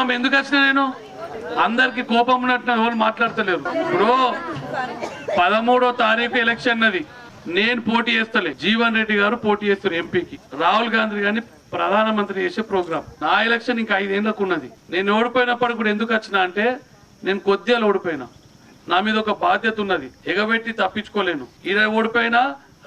ఏమో ఎందుకు వచ్చిన నేను? అందరికి కోపం ఉన్నట్టు ఎవరు మాట్లాడతలేరు. ఇప్పుడు పదమూడో తారీఖు ఎలక్షన్ అది నేను పోటీ చేస్తలే. జీవన్ రెడ్డి గారు పోటీ చేస్తారు ఎంపీకి. రాహుల్ గాంధీ గారిని ప్రధానమంత్రి చేసే ప్రోగ్రామ్ నా ఎలక్షన్ ఇంకా ఐదేళ్ళకు ఉన్నది. నేను ఓడిపోయినప్పుడు కూడా ఎందుకు వచ్చిన అంటే నేను కొద్దిగా ఓడిపోయినా. నా మీద ఒక బాధ్యత ఉన్నది. ఎగబెట్టి తప్పించుకోలేను. ఈడ ఓడిపోయినా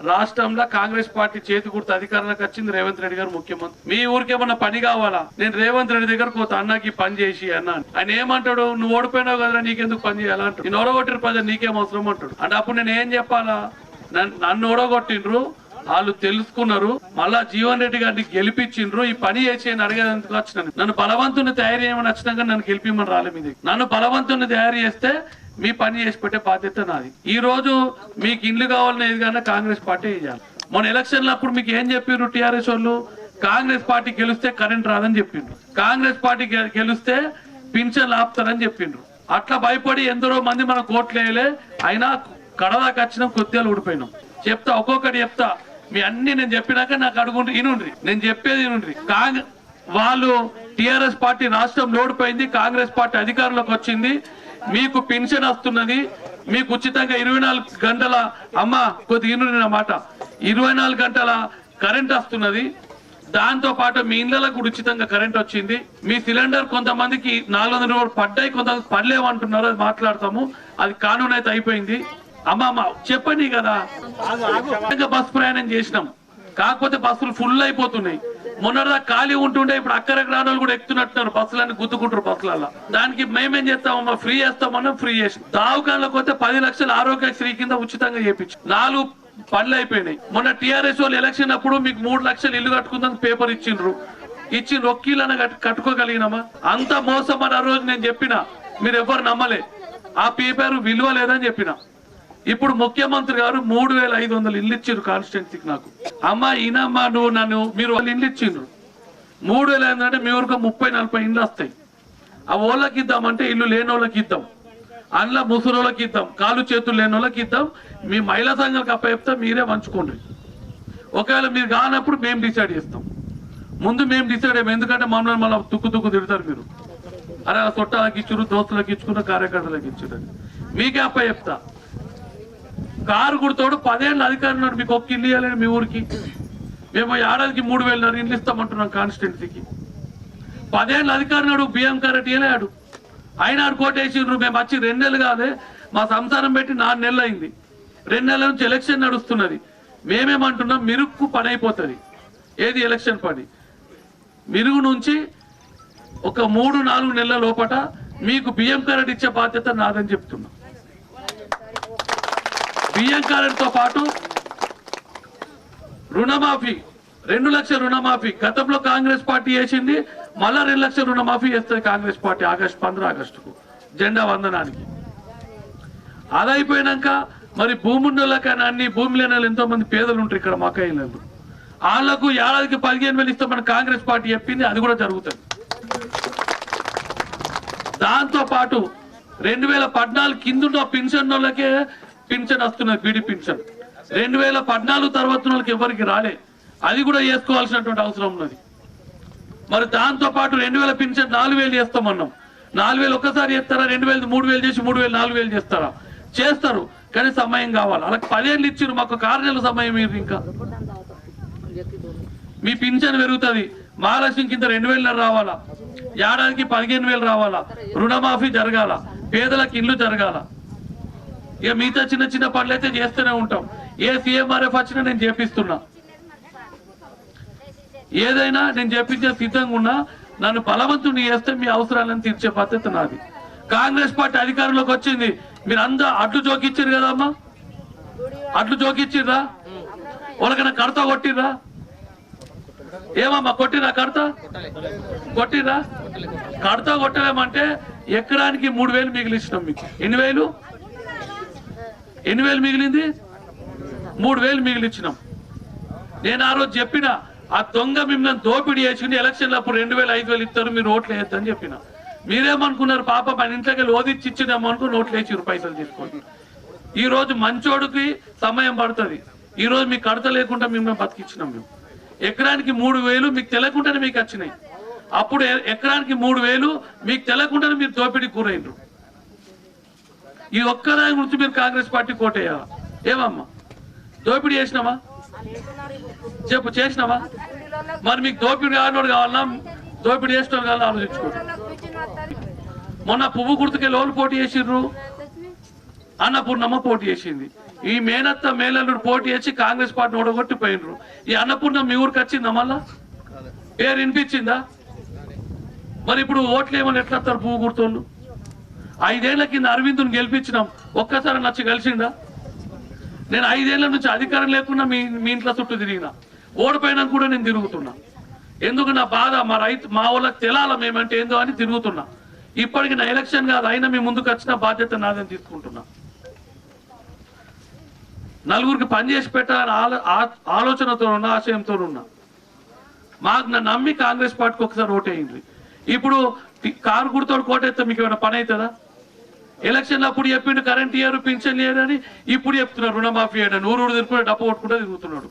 రాష్ట్రంలో కాంగ్రెస్ పార్టీ చేతి గుర్తు అధికారంలోకి వచ్చింది రేవంత్ రెడ్డి గారు ముఖ్యమంత్రి. మీ ఊరికి ఏమన్నా పని కావాలా? నేను రేవంత్ రెడ్డి దగ్గర పోతా అన్నకి పని చేసి అన్నాను. ఆయన ఏమంటాడు? నువ్వు ఓడిపోయినావు కదా నీకెందుకు పని చేయాలా? అంటాడు. నేను ఓడగొట్టిన ప్రజలు నీకేం అవసరం? అంటాడు. అంటే అప్పుడు నేను ఏం చెప్పాలా? నన్ను నన్ను ఓడగొట్టిండ్రు వాళ్ళు తెలుసుకున్నారు. మళ్ళా జీవన్ రెడ్డి గారిని గెలిపించిండ్రు. ఈ పని చేసి అని అడిగేందుకు వచ్చినాను. నన్ను బలవంతుని తయారు చేయమని వచ్చినాక నన్ను గెలిపిమని రాలే మీద నన్ను బలవంతుని తయారు చేస్తే మీ పని చేసి పెట్టే బాధ్యత నాది. ఈ రోజు మీకు ఇండ్లు కావాలని ఏదిగానే కాంగ్రెస్ పార్టీ చేయాలి? మొన్న ఎలక్షన్లు అప్పుడు మీకు ఏం చెప్పారు టిఆర్ఎస్ వాళ్ళు? కాంగ్రెస్ పార్టీ గెలిస్తే కరెంట్ రాదని చెప్పిండ్రు కాంగ్రెస్ పార్టీ గెలిస్తే పింఛన్లు ఆపుతారని చెప్పిండ్రు అట్లా భయపడి ఎందరో మంది మన కోట్లు వేయలే అయినా కడదాకా వచ్చినాం కొద్దిగా ఊడిపోయినాం చెప్తా ఒక్కొక్కటి చెప్తా. మీ అన్ని నేను చెప్పినాక నాకు అడుగుండ్రి ఇనుండ్రి నేను చెప్పేది ఇనుండ్రి కాంగ్రెస్ వాళ్ళు టిఆర్ఎస్ పార్టీ రాష్ట్రంలో ఓడిపోయింది కాంగ్రెస్ పార్టీ అధికారంలోకి వచ్చింది. మీకు పెన్షన్ వస్తున్నది మీకు ఉచితంగా ఇరవై నాలుగు గంటల అమ్మ కొద్దిగా ఇనుండ్రి నా మాట. ఇరవై నాలుగు గంటల కరెంట్ వస్తున్నది దాంతో పాటు మీ ఇళ్ళకు కూడా ఉచితంగా కరెంట్ వచ్చింది. మీ సిలిండర్ కొంతమందికి నాలుగు వందల రూపాయలు పడ్డాయి కొంతమంది పడలేవు అంటున్నారు అది మాట్లాడతాము. అది కానూన్ అయితే అయిపోయింది. అమ్మ అమ్మ చెప్పండి కదా. బస్ ప్రయాణం చేసినాం. కాకపోతే బస్సులు ఫుల్ అయిపోతున్నాయి. మొన్నదా ఖాళీ ఉంటుండే ఇప్పుడు అక్కర గ్రామాలు కూడా ఎక్కుతున్నట్టున్నారు. బస్సులన్నీ గుద్దుకుంటారు బస్సులలో దానికి మేమేం చేస్తామమ్మా? ఫ్రీ చేస్తామన్నా ఫ్రీ చేసి దావుకాన్లకు వస్తే పది లక్షలు ఆరోగ్యశ్రీ కింద ఉచితంగా చేపించు. నాలుగు పనులు అయిపోయినాయి. మొన్న టిఆర్ఎస్ వాళ్ళు ఎలక్షన్ అప్పుడు మీకు మూడు లక్షలు ఇల్లు కట్టుకుందని పేపర్ ఇచ్చిండ్రు. ఇచ్చి రొక్కీలన కట్టుకోగలిగినామా? అంత మోసం అని ఆ రోజు నేను చెప్పిన. మీరు ఎవరు నమ్మలే. ఆ పేపర్ విలువ లేదని చెప్పిన. ఇప్పుడు ముఖ్యమంత్రి గారు మూడు వేల ఐదు వందలు ఇల్లు ఇచ్చిండ్రు కాన్స్టిట్యున్సీకి నాకు. అమ్మ ఈయనమ్మా నువ్వు నన్ను మీరు వాళ్ళు ఇల్లు ఇచ్చిండ్రు. మూడు వేల ఐదు అంటే మీ ఊరికి ముప్పై నలభై ఇల్లు వస్తాయి. ఆ ఓళ్ళకి ఇద్దామంటే ఇల్లు లేని వాళ్ళకి ఇద్దాం. అందులో ముసలోళ్ళకి ఇద్దాం. కాలు చేతులు లేని వాళ్ళకి ఇద్దాం. మీ మహిళా సంఘాలకు అప్పచెప్తే మీరే పంచుకోండి. ఒకవేళ మీరు కానప్పుడు మేము డిసైడ్ చేస్తాం. ముందు మేము డిసైడ్ అయ్యాం ఎందుకంటే మమ్మల్ని మళ్ళీ తుక్కు తుక్కు తిడతారు మీరు. అరే ఆ ఇచ్చారు దోస్తులకు ఇచ్చుకున్న కార్యకర్తలకు ఇచ్చారు మీకే అప్ప చెప్తా. కారు కుడతాడు పదేళ్ళ అధికారులు ఉన్నాడు మీకు ఒక్క ఇల్లు ఇవ్వలేదు మీ ఊరికి. మేము ఏడాదికి మూడు వేలన్నర ఇల్లు ఇస్తామంటున్నాం కాన్స్టిట్యున్సీకి. పదేళ్ళ అధికారం బిఎం బియ్యం కరెక్ట్ ఇవ్వలేడు ఆయన ఆడు కోటేసిండ్రు మేము వచ్చి రెండు నెలలు కాదే మా సంసారం పెట్టి నాలుగు నెలలు అయింది. రెండు నెలల నుంచి ఎలక్షన్ నడుస్తున్నది. మేమేమంటున్నాం మిరుక్కు పని అయిపోతుంది. ఏది ఎలక్షన్ పని? మిరుగు నుంచి ఒక మూడు నాలుగు నెలల లోపట మీకు బియ్యం కరెంట్ ఇచ్చే బాధ్యత నాదని చెప్తున్నా. బియ్యం పాటు రుణమాఫీ రెండు లక్షల రుణమాఫీ. గతంలో కాంగ్రెస్ పార్టీ వేసింది మళ్ళా రెండు లక్షల రుణమాఫీ చేస్తుంది కాంగ్రెస్ పార్టీ ఆగస్టు పంద్ర ఆగస్టుకు జెండా వందనానికి. అదైపోయినాక మరి భూమి ఉన్నోళ్ళకైనా అన్ని భూమి లేని వాళ్ళు ఎంతో మంది పేదలు ఉంటారు ఇక్కడ మకాయిలలో వాళ్ళకు ఏడాదికి పదిహేను వేలు ఇస్తామని కాంగ్రెస్ పార్టీ చెప్పింది అది కూడా జరుగుతుంది. దాంతో పాటు రెండు వేల పద్నాలుగు కింద పెన్షన్ వాళ్ళకే పింఛన్ వస్తున్నది బీడీ పింఛన్. రెండు వేల పద్నాలుగు తర్వాత వాళ్ళకి ఎవరికి రాలే. అది కూడా చేసుకోవాల్సినటువంటి అవసరం ఉన్నది. మరి దాంతో పాటు రెండు వేల పింఛన్ నాలుగు వేలు చేస్తామన్నాం నాలుగు వేలు ఒక్కసారి చేస్తారా? రెండు వేలు మూడు వేలు చేసి మూడు వేలు నాలుగు వేలు చేస్తారా? చేస్తారు కానీ సమయం కావాలి. అలా పదేళ్ళు ఇచ్చారు మాకు ఒక సమయం మీరు ఇంకా. మీ పింఛన్ పెరుగుతుంది. మహాలక్ష్మి కింద రెండు వేలు రావాలా? ఏడాదికి పదిహేను వేలు రావాలా? రుణమాఫీ జరగాల? పేదలకు ఇల్లు జరగాల? ఇక మిగతా చిన్న చిన్న పనులు అయితే చేస్తూనే ఉంటాం. ఏ సీఎంఆర్ఎఫ్ వచ్చినా నేను చేపిస్తున్నా. ఏదైనా నేను చేపించే సిద్ధంగా ఉన్నా నన్ను బలవంతుని చేస్తే మీ అవసరాలను తీర్చే పద్ధతి నాది. కాంగ్రెస్ పార్టీ అధికారంలోకి వచ్చింది. మీరు అందరూ అడ్లు జోకిచ్చారు కదమ్మా? అడ్లు జోకిచ్చిర్రా? వాళ్ళకన్నా కడత కొట్టిర్రా? ఏమమ్మా కొట్టిరా కడతా? కొట్టిరా కడత కొట్టలేమంటే ఎకరానికి మూడు వేలు మిగిలిచ్చినాం మీకు. ఎన్ని వేలు? ఎన్ని వేలు మిగిలింది? మూడు వేలు మిగిలిచ్చినాం. నేను ఆ రోజు చెప్పిన ఆ దొంగ మిమ్మల్ని దోపిడీ చేసుకుని ఎలక్షన్లు అప్పుడు రెండు వేలు ఐదు వేలు ఇస్తారు మీరు ఓట్లు వేయద్దని చెప్పిన. మీరేమనుకున్నారు పాప మన ఇంట్లోకి వెళ్ళి ఓదిచ్చి ఇచ్చినాము అనుకుని ఓట్లు పైసలు తీసుకొని. ఈ రోజు మంచోడికి సమయం పడుతుంది. ఈ రోజు మీకు కడత లేకుండా మిమ్మల్ని బతికిచ్చినాం మేము. ఎకరానికి మూడు వేలు మీకు తెలియకుండానే మీకు వచ్చినాయి. అప్పుడు ఎకరానికి మూడు వేలు మీకు తెలియకుండానే మీరు దోపిడీ కూరైనరు ఈ ఒక్కదాని గురించి మీరు కాంగ్రెస్ పార్టీ కోటేయాలా ఏమమ్మా? దోపిడీ చేసినామా? చెప్పు చేసినావా మరి మీకు దోపిడీ కానివాడు కావాలన్నా దోపిడీ చేసిన కావాలని? ఆలోచించుకోండి. మొన్న పువ్వు గుర్తుకే లోన్ పోటీ చేసిర్రు. అన్నపూర్ణమ్మ పోటీ చేసింది. ఈ మేనత్త మేలల్లుడు పోటీ చేసి కాంగ్రెస్ పార్టీ ఓడగొట్టిపోయినరు ఈ అన్నపూర్ణ మీ ఊరికి వచ్చిందా మళ్ళా? పేరు వినిపించిందా? మరి ఇప్పుడు ఓట్లు ఏమని ఎట్లా వస్తారు పువ్వు గుర్తుళ్ళు ఐదేళ్ళ కింద అరవింద్ను గెలిపించినాం. ఒక్కసారి నచ్చి కలిసిండా? నేను ఐదేళ్ళ నుంచి అధికారం లేకుండా మీ మీ ఇంట్లో చుట్టూ తిరిగినా. ఓడిపోయినా కూడా నేను తిరుగుతున్నా. ఎందుకు నా బాధ? మా రైతు మా వాళ్ళకి తెలాల మేమంటే ఏందో అని తిరుగుతున్నా. ఇప్పటికి నా ఎలక్షన్ కాదు అయినా మీ ముందుకు వచ్చిన బాధ్యత నాదని తీసుకుంటున్నా. నలుగురికి పనిచేసి పెట్టాలని ఆలో- ఆ- ఆలోచనతో ఉన్నా ఆశయంతో ఉన్నా మాకు నన్ను నమ్మి కాంగ్రెస్ పార్టీకి ఒకసారి ఓటేయండి. ఇప్పుడు కారు గుర్తోడు కోటేస్తే మీకు ఏమైనా పని అవుతుందా? ఎలక్షన్ అప్పుడు చెప్పిండు కరెంట్ ఇయర్ పింఛన్ ఇయర్ అని ఇప్పుడు చెప్తున్నారు రుణమాఫీ అని ఊరు ఊరు తిరుగుకుంటే డబ్బు కొట్టుకుంటూ తిరుగుతున్నాడు.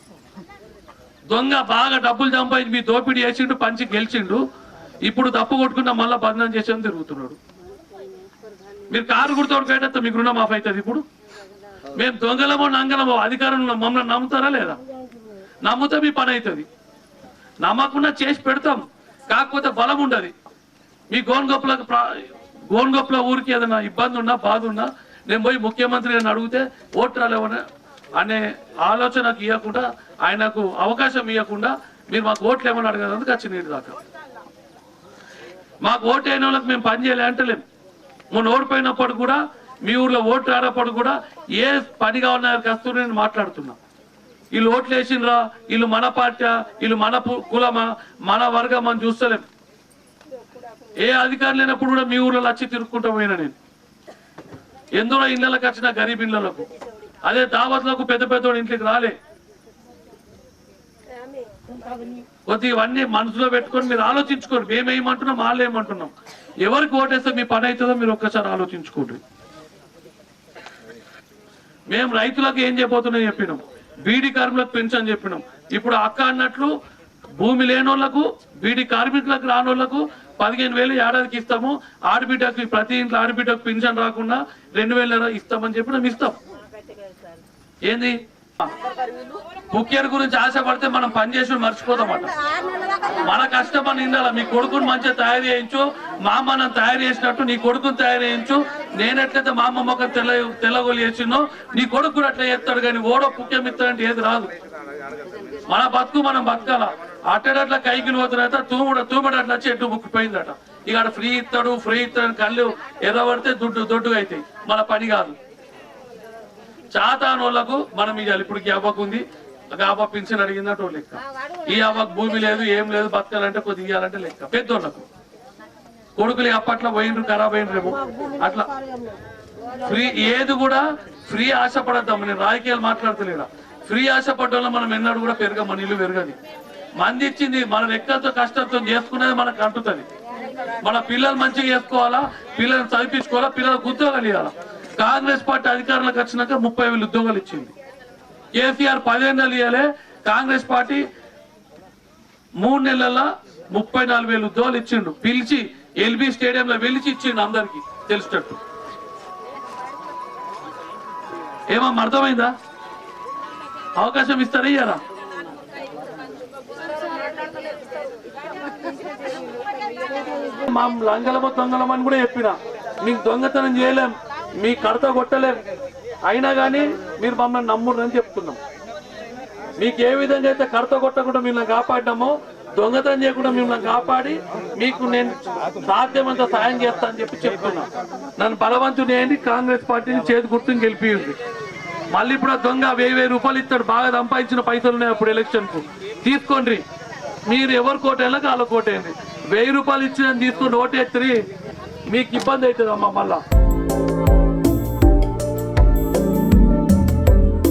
దొంగ బాగా డబ్బులు సంపాదించి మీ దోపిడీ చేసిండు పంచి గెలిచిండు. ఇప్పుడు తప్పు కొట్టుకున్నా మళ్ళా బంధనం చేసేందుకు తిరుగుతున్నాడు. మీరు కారు గుర్తోడు కేటేస్తే మీకు రుణమాఫీ అవుతుంది ఇప్పుడు. మేము దొంగలమో నంగలమో అధికారం ఉన్న. మమ్మల్ని నమ్ముతారా లేదా? నమ్ముతే మీ పని అవుతుంది. నమ్మకుండా చేసి పెడతాం. కాకపోతే బలం ఉండదు. మీ గోన్ గొప్పలకు గోన్గొప్పల ఊరికి ఏదైనా ఇబ్బంది ఉన్నా బాధ ఉన్నా నేను పోయి ముఖ్యమంత్రి గారిని అడిగితే ఓటు ఏమన్నా అనే ఆలోచనకు ఇవ్వకుండా ఆయనకు అవకాశం ఇవ్వకుండా మీరు మాకు ఓట్లు ఏమని అడగదందుకు వచ్చి నీటి దాకా. మాకు ఓటు అయిన వాళ్ళకి మేము పనిచేయలే అంటలేం మొన్న ఓడిపోయినప్పుడు కూడా మీ ఊర్లో ఓటు రానప్పుడు కూడా ఏ పని కావాలన్నా కస్తూరి నేను మాట్లాడుతున్నా. వీళ్ళు ఓట్లు వేసిండ్రా వీళ్ళు మన పార్టీ వీళ్ళు మన కులమా మన వర్గం అని చూస్తలేం. ఏ అధికారులు లేనప్పుడు కూడా మీ ఊర్లో వచ్చి తిరుక్కుంటూ పోయినా నేను. ఎందులో ఇళ్ళకి వచ్చిన గరీబ్ ఇళ్ళలకు? అదే దావత్లకు పెద్ద పెద్ద ఇంట్లోకి రాలే. కొద్ది ఇవన్నీ మనసులో పెట్టుకొని మీరు ఆలోచించుకోండి. మేమేమంటున్నాం వాళ్ళు ఏమంటున్నాం ఎవరికి ఓటేస్తే మీ పని అవుతుందో మీరు ఒక్కసారి ఆలోచించుకోండి. మేము రైతులకు ఏం చెప్పబోతున్నాం చెప్పినాం. బీడీ కార్మికులకు పెంచని చెప్పినాం. ఇప్పుడు అక్క అన్నట్లు భూమి లేనోళ్ళకు బీడీ కార్మికులకు రానోళ్ళకు పదిహేను వేలు ఏడాదికి ఇస్తాము. ఆడబిడ్డకు ప్రతి ఇంట్లో ఆడబిడ్డకు పింఛన్ రాకుండా రెండు వేల ఇస్తామని చెప్పినాం ఇస్తాం. ఏంది? ముఖ్యర్ గురించి ఆశపడితే మనం పని చేసి మర్చిపోతామట. మన కష్టం అని మీ కొడుకుని మంచిగా తయారు చేయించు మా అమ్మ తయారు చేసినట్టు నీ కొడుకుని తయారు చేయించు. నేనెట్లయితే మా అమ్మ మొక్క తెల్ల తెల్లగోలు చేసినో నీ కొడుకు కూడా అట్లా చేస్తాడు కానీ ఓడో పుక్యం అంటే ఏది రాదు. మన బతుకు మనం బతకాల? అట్టడట్ల కైకిలు పోతున్నట తూముడ అట్లా వచ్చి ఎటు ముక్కిపోయిందట ఇక ఫ్రీ ఇస్తాడు ఫ్రీ ఇస్తాడు కళ్ళు ఎర్రబడితే దుడ్డు దొడ్డుగా అవుతాయి మన పని కాదు. చాతానోళ్ళకు మనం ఇవ్వాలి ఇప్పుడు ఈ అవ్వకు ఉంది. ఒక అవ్వ పింఛన్ అడిగిందంటే లెక్క. ఈ అవ్వకు భూమి లేదు ఏం లేదు బతకాలంటే కొద్ది ఇవ్వాలంటే లెక్క. పెద్దోళ్ళకు కొడుకులు అప్పట్లో పోయిండ్రు ఖరాబ్ అయినరేమో అట్లా. ఫ్రీ ఏది కూడా ఫ్రీ ఆశపడద్దాం. నేను రాజకీయాలు మాట్లాడతలేరా ఫ్రీ ఆశపడ్డంలో మనం ఎన్నడూ కూడా పెరగ మన ఇల్లు పెరగది. మంది ఇచ్చింది మన లెక్కలతో కష్టంతో చేసుకునేది మనకు అంటుతుంది. మన పిల్లలు మంచిగా చేసుకోవాలా? పిల్లల్ని చదివించుకోవాలా? పిల్లలకు ఉద్యోగాలు ఇవ్వాలా? కాంగ్రెస్ పార్టీ అధికారంలోకి వచ్చినాక ముప్పై వేలు ఉద్యోగాలు ఇచ్చింది. కేసీఆర్ పదిహేను నెలలు ఇవ్వలే కాంగ్రెస్ పార్టీ మూడు నెలల ముప్పై నాలుగు వేలు ఉద్యోగాలు ఇచ్చిండు. పిలిచి ఎల్బీ స్టేడియంలో పిలిచి ఇచ్చిండు అందరికి తెలిసేటట్టు ఏమమ్మా అర్థమైందా? అవకాశం ఇస్తారా ఇయ్యారా? మా లంగలమో దొంగలమని అని కూడా చెప్పిన. మీకు దొంగతనం చేయలేం. మీ కడత కొట్టలేము. అయినా కానీ మీరు మమ్మల్ని నమ్మురని చెప్తున్నాం. మీకు ఏ విధంగా అయితే కడత కొట్టకుండా మిమ్మల్ని కాపాడినామో దొంగతనం చేయకుండా మిమ్మల్ని కాపాడి మీకు నేను సాధ్యమంత సాయం చేస్తా అని చెప్పి చెప్తున్నా. నన్ను బలవంతుని అయ్యింది కాంగ్రెస్ పార్టీని చేతి గుర్తుని గెలిపింది మళ్ళీ ఇప్పుడు ఆ దొంగ వెయ్యి వెయ్యి రూపాయలు ఇస్తాడు బాగా సంపాదించిన పైసలు ఉన్నాయి అప్పుడు ఎలక్షన్కు. తీసుకోండి. మీరు ఎవరు కోటేళ్ళకి వాళ్ళ కోటేయండి. వెయ్యి రూపాయలు ఇచ్చిన తీసుకుని ఓటేస్తే మీకు ఇబ్బంది అవుతుంది మళ్ళీ మళ్ళా.